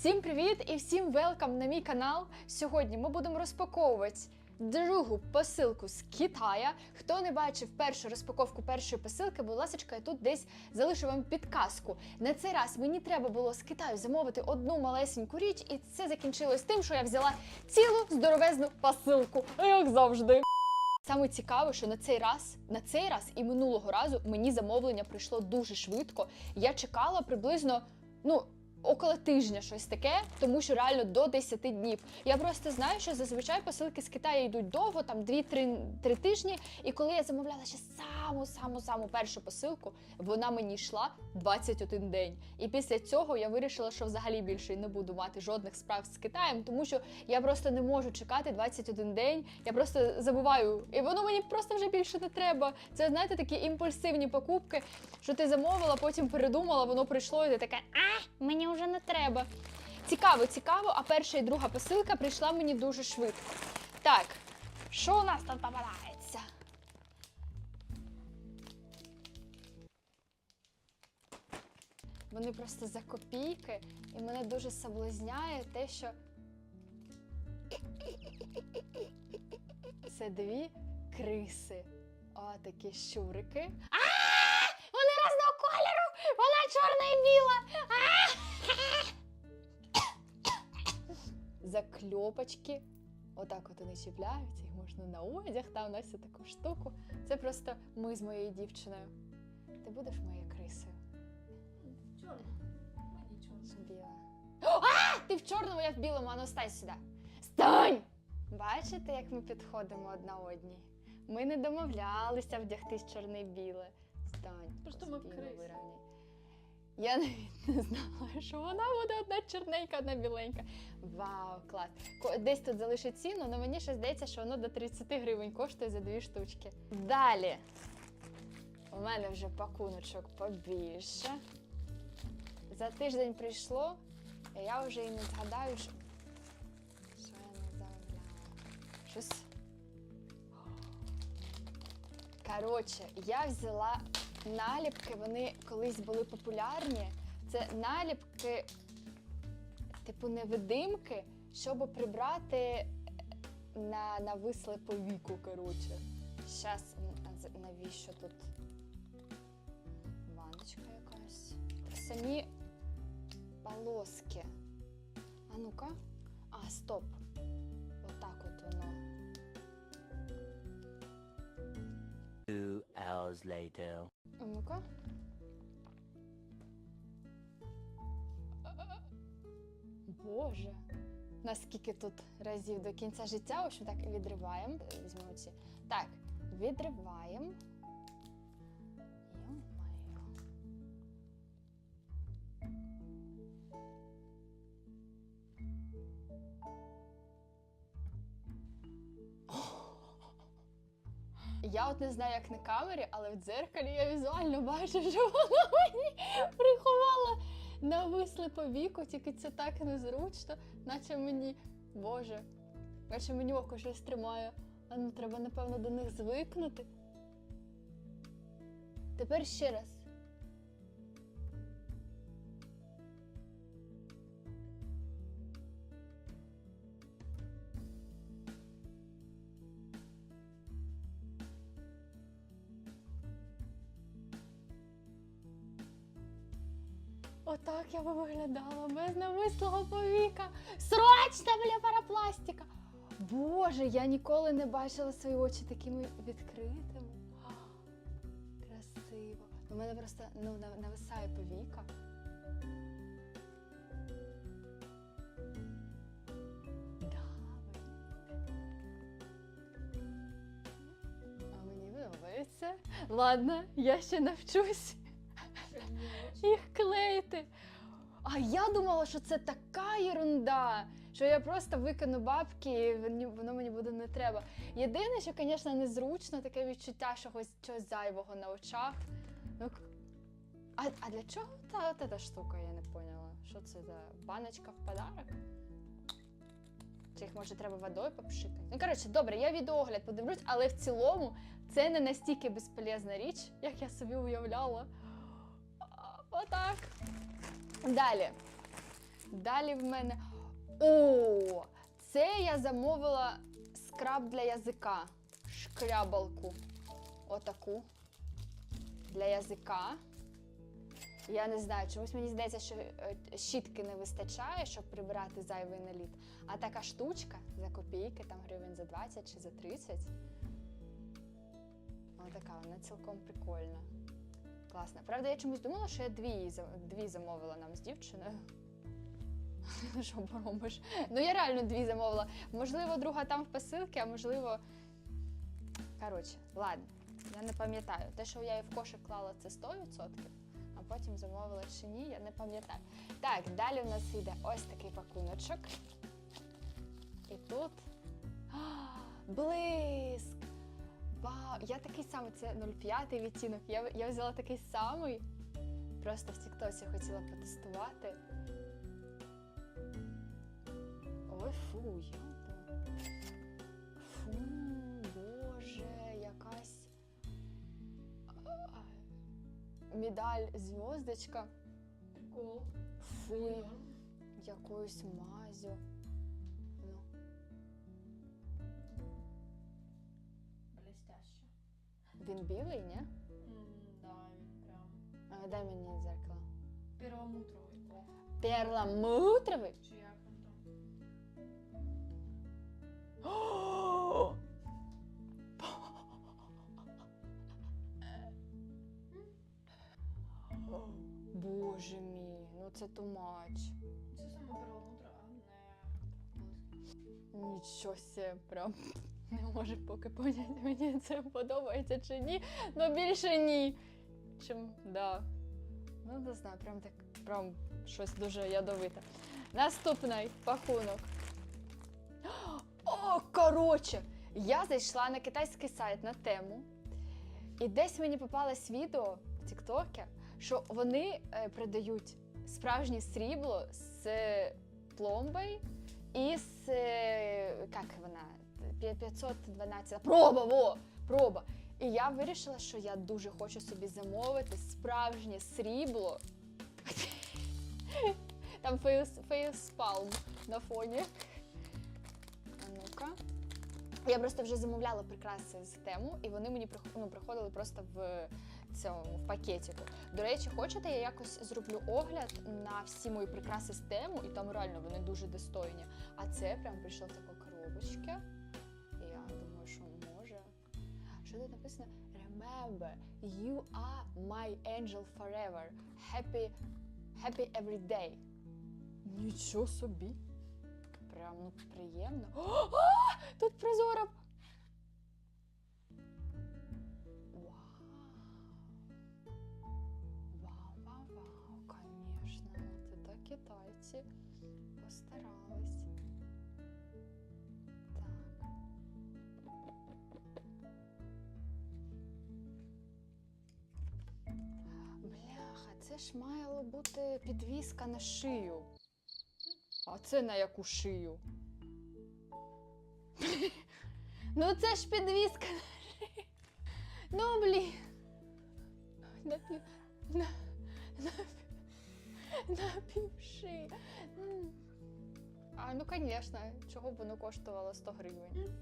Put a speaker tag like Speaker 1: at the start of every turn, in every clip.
Speaker 1: Всім привіт і всім велкам на мій канал. Сьогодні ми будемо розпаковувати другу посилку з Китая. Хто не бачив першу розпаковку першої посилки, будь ласка, я тут десь залишу вам підказку. На цей раз мені треба було з Китаю замовити одну малесеньку річ, і це закінчилось тим, що я взяла цілу здоровезну посилку, як завжди. Саме цікаве, що на цей раз, на цей раз і минулого разу мені замовлення прийшло дуже швидко. Я чекала приблизно, ну. Около тижня щось таке, тому що реально до 10 днів. Я просто знаю, що зазвичай посилки з Китаю йдуть довго, там 2-3 тижні. І коли я замовляла ще саму саму саму першу посилку, вона мені йшла 21 день. І після цього я вирішила, що взагалі більше не буду мати жодних справ з Китаєм, тому що я просто не можу чекати 21 день. Я просто забуваю, і воно мені просто вже більше не треба. Це знаєте такі імпульсивні покупки, що ти замовила, потім передумала, воно прийшло, і ти така, а мені вже не треба. Цікаво, цікаво. А перша і друга посилка прийшла мені дуже швидко. Так, що у нас там попадається? Вони просто за копійки, і мене дуже соблазняє те, що це дві криси. О, такі щурики. А! Вони різного кольору! Вона чорна і біла! А! Закльопочки. Отак от вони чіпляються, їх можна на одяг, там на всю таку штуку. Це просто ми з моєю дівчиною. Ти будеш моєю крисою?
Speaker 2: Чорно. Мені чорно.
Speaker 1: Біла? А! Ти в чорному, я в білому, ану стань сюди. Стань! Бачите, як ми підходимо одна одній? Ми не домовлялися вдягтись чорне-біле. Стань.
Speaker 2: Просто ми в крисі.
Speaker 1: Я навіть не знала, що вона буде одна чорненька, одна біленька. Вау, клас. Десь тут залишить ціну, але мені ще здається, що воно до 30 гривень коштує за дві штучки. Далі. У мене вже пакуночок побільше. За тиждень прийшло, і я вже і не згадаю, що, що я не замовляла. Щось. Коротше, я взяла наліпки, вони колись були популярні. Це наліпки, типу невидимки, щоб прибрати на нависле повіку. Коротше. Щас, м, з- навіщо тут баночка якась? Самі полоски. А ну-ка. А, стоп.
Speaker 3: Hours later.
Speaker 1: Ну-ка. Боже. Наскільки тут разів до кінця життя, общем, так відриваємо. Візьмемо ці. Так, відриваємо. Я от не знаю, як на камері, але в дзеркалі я візуально бачу, що вона мені приховала нависли по віку, тільки це так незручно, наче мені, Боже, наче мені око щось тримає. А ну треба, напевно, до них звикнути. Тепер ще раз. Отак я би виглядала без навислого повіка. Срочно для парапластика. Боже, я ніколи не бачила свої очі такими відкритими. Красиво. У мене просто ну, нависає повіка. А мені подобається. Ладно, я ще навчусь їх клеїти. А я думала, що це така ерунда, що я просто викину бабки, і воно мені буде не треба. Єдине, що, звісно, незручно, таке відчуття чогось, чогось зайвого на очах. Ну, а, а для чого та, та, та штука, я не поняла. Що це за баночка в подарок? Чи їх може треба водою попшикати? Ну, коротше, добре, я відеогляд подивлюсь, але в цілому це не настільки безполезна річ, як я собі уявляла. Отак. Далі. Далі в мене. О! Це я замовила скраб для язика. Шкрябалку. Отаку. Для язика. Я не знаю, чомусь мені здається, що е, щітки не вистачає, щоб прибирати зайвий наліт. А така штучка за копійки, там гривень за 20 чи за 30. Вона така, вона цілком прикольна. Класна. Правда, я чомусь думала, що я дві, дві замовила нам з дівчиною. Ну, Що поробиш? Ну, я реально дві замовила. Можливо, друга там в посилці, а можливо. Коротше, ладно, я не пам'ятаю. Те, що я її в кошик клала, це 100%, а потім замовила чи ні, я не пам'ятаю. Так, далі в нас йде ось такий пакуночок. І тут. Блиск! Вау! Я такий самий, це 05 відтінок. Я, я взяла такий самий. Просто в Тіктосі хотіла потестувати. Ой, фу, йода. Фу, боже, якась медаль зв'язочка. Фу, якоюсь мазю. Він білий, ні?
Speaker 2: М, Да, він прям
Speaker 1: А, дай мені дзеркало.
Speaker 2: перламутровий.
Speaker 1: Перламутровий?
Speaker 2: Чи як він там?
Speaker 1: Боже мій, ну це тумач.
Speaker 2: Це саме перламутр, а не.
Speaker 1: Нічого себе, прям не можу поки поняти, мені це подобається чи ні. Ну більше ні. Чим да. Ну, не знаю, прям так, прям щось дуже ядовите. Наступний пакунок. О, коротше! Я зайшла на китайський сайт на тему, і десь мені попалось відео в Тіктокі, що вони е, продають справжнє срібло з пломбою і з е, як вона? П'я- 512. Проба, во! Проба. І я вирішила, що я дуже хочу собі замовити справжнє срібло. Там фейспалм на фоні. А ну-ка. Я просто вже замовляла прикраси з тему, і вони мені ну, приходили просто в цьому в пакетику. До речі, хочете, я якось зроблю огляд на всі мої прикраси з тему, і там реально вони дуже достойні. А це прям прийшло в такій коробочці. Що тут написано? Remember, you are my angel forever. Happy, happy every day. Нічого собі. Прям ну приємно. О! Тут прозоро. Це ж мало бути підвіска на шию. А це на яку шию? Ну це ж підвіска на шию. Ну блін. На пів. На, на, на пів шиї. А ну звісно, чого б воно коштувало 100 гривень.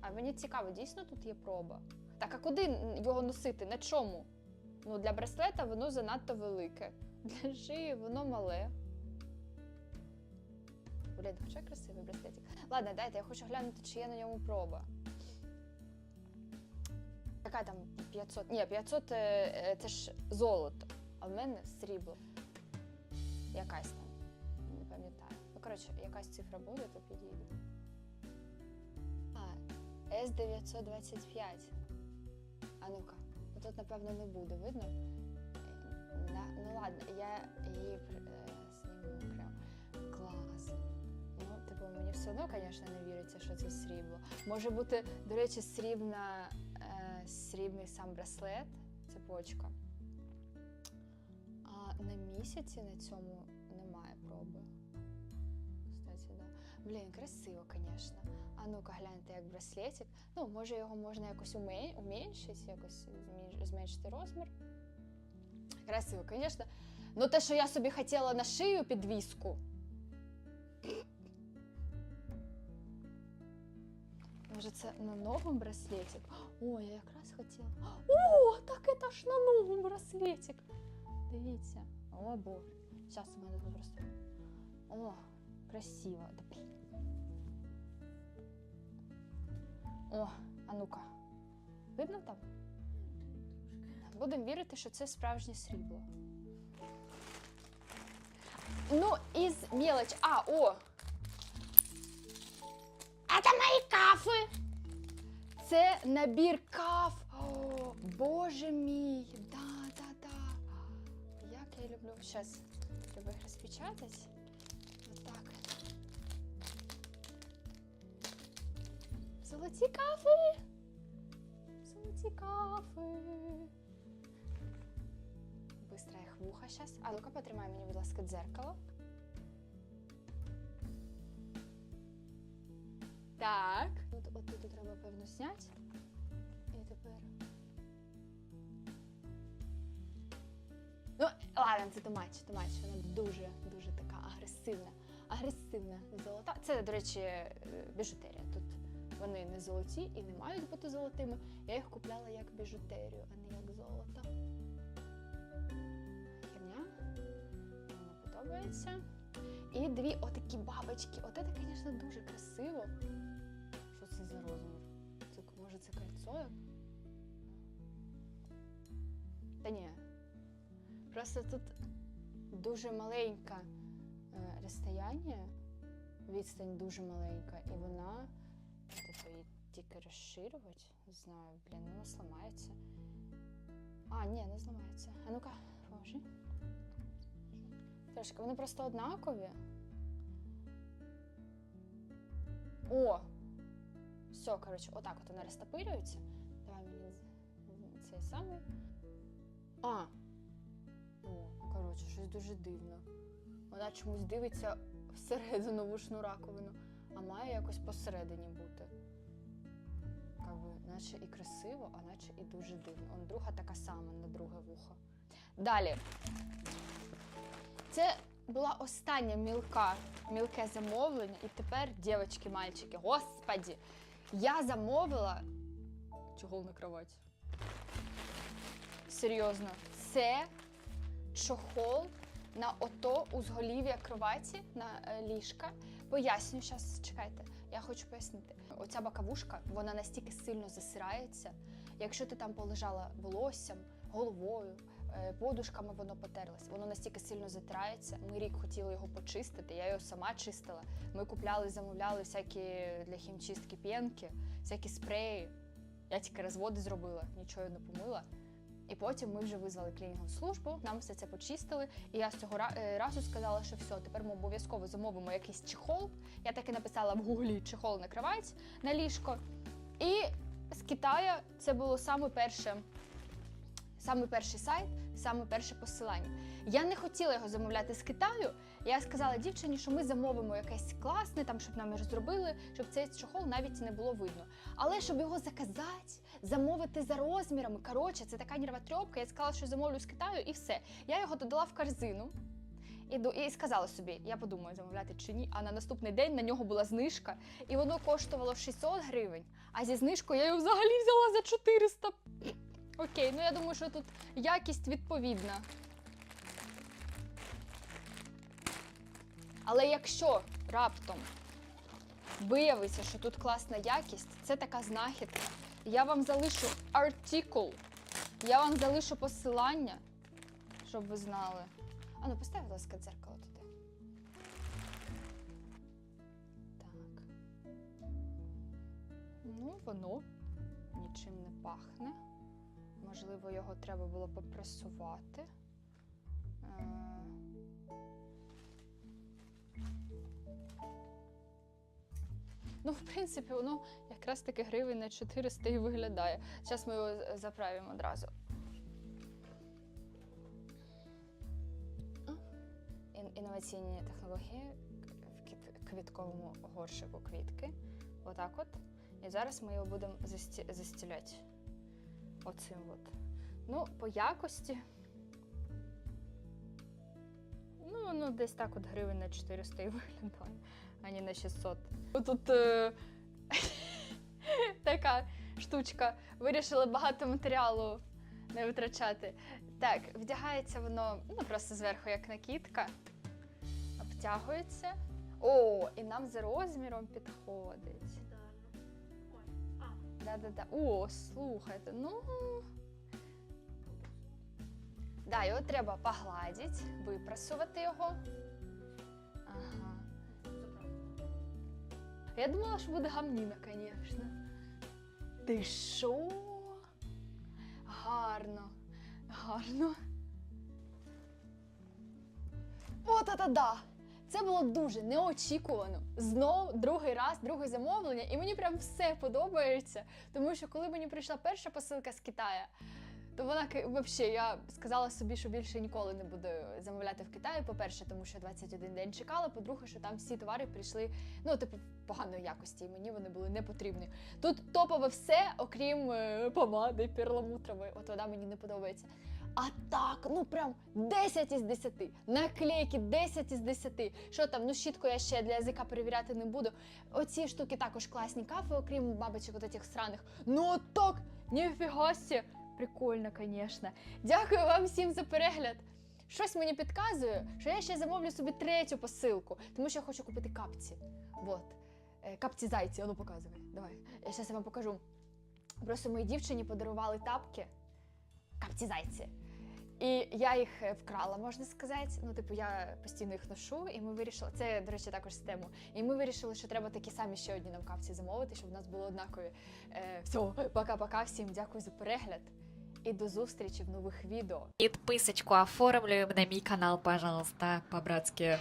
Speaker 1: А мені цікаво, дійсно тут є проба. Так, а куди його носити? На чому? Ну, для браслета воно занадто велике. Для шиї воно мале. Блін, хоча красивий браслетик. Ладно, дайте, я хочу глянути, чи є на ньому проба. Яка там 500? Ні, 500 е, е, це ж золото, а в мене срібло. Якась там. Не пам'ятаю. Ну, коротше, якась цифра буде, то підійде. А, С925. А ну-ка, ну тут, напевно, не буде, видно? На, ну ладно, я її е, зніму окремо. Клас. Ну, типу, мені все одно, звісно, не віриться, що це срібло. Може бути, до речі, срібна, е, срібний сам браслет, цепочка. А на місяці на цьому немає проби. Блін, красиво, звісно. А ну-ка гляньте, як браслетик. Ну, може, його можна якось уменшити, якось зменшити розмір. Красиво, звісно. Ну, те, що я собі хотіла на шию підвіску. Може, це на ногу браслетик? О, я якраз хотіла. О, так це ж на новому браслетик. Дивіться. О, Бог. Зараз у мене тут просто. О красиво. О, а ну-ка. Видно там? Будемо вірити, що це справжнє срібло. Ну, із мелоч. А, о! А це мої кафи! Це набір каф. О, боже мій! Да, да, да. Як я люблю. Зараз їх розпечатати. Золоті кафи! Золоті кафи! Быстро їх вуха зараз. А ну-ка, потримай мені, будь ласка, дзеркало. Так. От, от тут треба, певно, зняти. І тепер. Ну, ладно, це томач, томач. Вона дуже, дуже така агресивна. Агресивна золота. Це, до речі, е, біжутерія. Тут вони не золоті і не мають бути золотими. Я їх купляла як біжутерію, а не як золото. Херня. Мені подобається. І дві отакі бабочки. От це, звісно, дуже красиво. Що це за розмір? Це, може, це кольцо? Та ні. Просто тут дуже маленьке розстояння, відстань дуже маленька, і вона, типу, її тільки розширювати, знаю, блін, вона зламається. А, ні, не зламається. А ну-ка, поможи. Трошки, вони просто однакові. О! Все, коротше, отак от вона розтопирюється. Давай мені цей самий. А! О, коротше, щось дуже дивно. Вона чомусь дивиться всередину вушну раковину, а має якось посередині бути. Как наче і красиво, а наче і дуже дивно. Он друга така сама на друге вухо. Далі. Це була остання мілка, мілке замовлення, і тепер, дівчатки, мальчики, господі, я замовила чохол на кровать. Серйозно, це чохол на ото узголів'я кроваті на е, ліжка. Поясню зараз, чекайте, я хочу пояснити. Оця бакавушка, вона настільки сильно засирається. Якщо ти там полежала волоссям, головою, е, подушками воно потерлось, воно настільки сильно затирається. Ми рік хотіли його почистити, я його сама чистила. Ми купляли, замовляли всякі для хімчистки п'янки, всякі спреї. Я тільки розводи зробила, нічого не помила. І потім ми вже визвали клінінгову службу, нам все це почистили. І я з цього е, разу сказала, що все, тепер ми обов'язково замовимо якийсь чехол. Я так і написала в гуглі чехол на кровать на ліжко. І з Китаю це було саме перше. Саме перший сайт, саме перше посилання. Я не хотіла його замовляти з Китаю. Я сказала дівчині, що ми замовимо якесь класне, там щоб нам його зробили, щоб цей чохол навіть не було видно. Але щоб його заказати, замовити за розмірами. Коротше, це така нервотрепка. Я сказала, що замовлю з Китаю, і все. Я його додала в корзину. І, до- і сказала собі, я подумаю, замовляти чи ні. А на наступний день на нього була знижка, і воно коштувало 600 гривень. А зі знижкою я його взагалі взяла за 400. Окей, ну я думаю, що тут якість відповідна. Але якщо раптом виявиться, що тут класна якість, це така знахідка. Я вам залишу артикул, я вам залишу посилання, щоб ви знали. А ну постав, будь ласка, дзеркало туди. Так. Ну, воно нічим не пахне. Можливо, його треба було попресувати. Е, Ну, в принципі, воно якраз таки гривень на 400 і виглядає. Зараз ми його заправимо одразу. Інноваційні технології в квітковому горшику квітки. Отак от. І зараз ми його будемо засті- застіляти. Оцим от. Ну, по якості. Ну, воно десь так от гривень на 400 і виглядає, а не на 600. Тут е... така штучка. Вирішили багато матеріалу не витрачати. Так, вдягається воно ну, просто зверху, як накидка. Обтягується. О, і нам за розміром підходить. Да-да-да. О, слухайте, ну. Да, його треба погладити, випрасувати його. Ага. Я думала, що буде гамніна, звісно. Ти що? Гарно. Гарно. О, та-та-да! Це було дуже неочікувано. Знов другий раз, друге замовлення, і мені прям все подобається. Тому що коли мені прийшла перша посилка з Китаю, то вона взагалі, я сказала собі, що більше ніколи не буду замовляти в Китаї. По-перше, тому що 21 день чекала. По-друге, що там всі товари прийшли, ну, типу, поганої якості, і мені вони були не потрібні. Тут топове все, окрім е, помади перламутрової. От вона мені не подобається. А так, ну прям 10 із 10. Наклейки 10 із 10. Що там, ну щітку я ще для язика перевіряти не буду. Оці штуки також класні кафи, окрім бабочок от этих сраних. Ну так, ніфіга сі. Прикольно, звісно. Дякую вам всім за перегляд. Щось мені підказує, що я ще замовлю собі третю посилку, тому що я хочу купити капці. Вот. Е, Капці зайці, ану показуй. Давай. Я зараз вам покажу. Просто моїй дівчині подарували тапки. Капці зайці. І я їх е, вкрала, можна сказати. Ну, типу, я постійно їх ношу, і ми вирішили. Це, до речі, також тему. І ми вирішили, що треба такі самі ще одні нам капці замовити, щоб в нас було однакові. Е, все, пока-пока, всім дякую за перегляд. І до зустрічі в нових відео.
Speaker 4: Підписочку оформлюємо на мій канал, пожалуйста, по-братськи.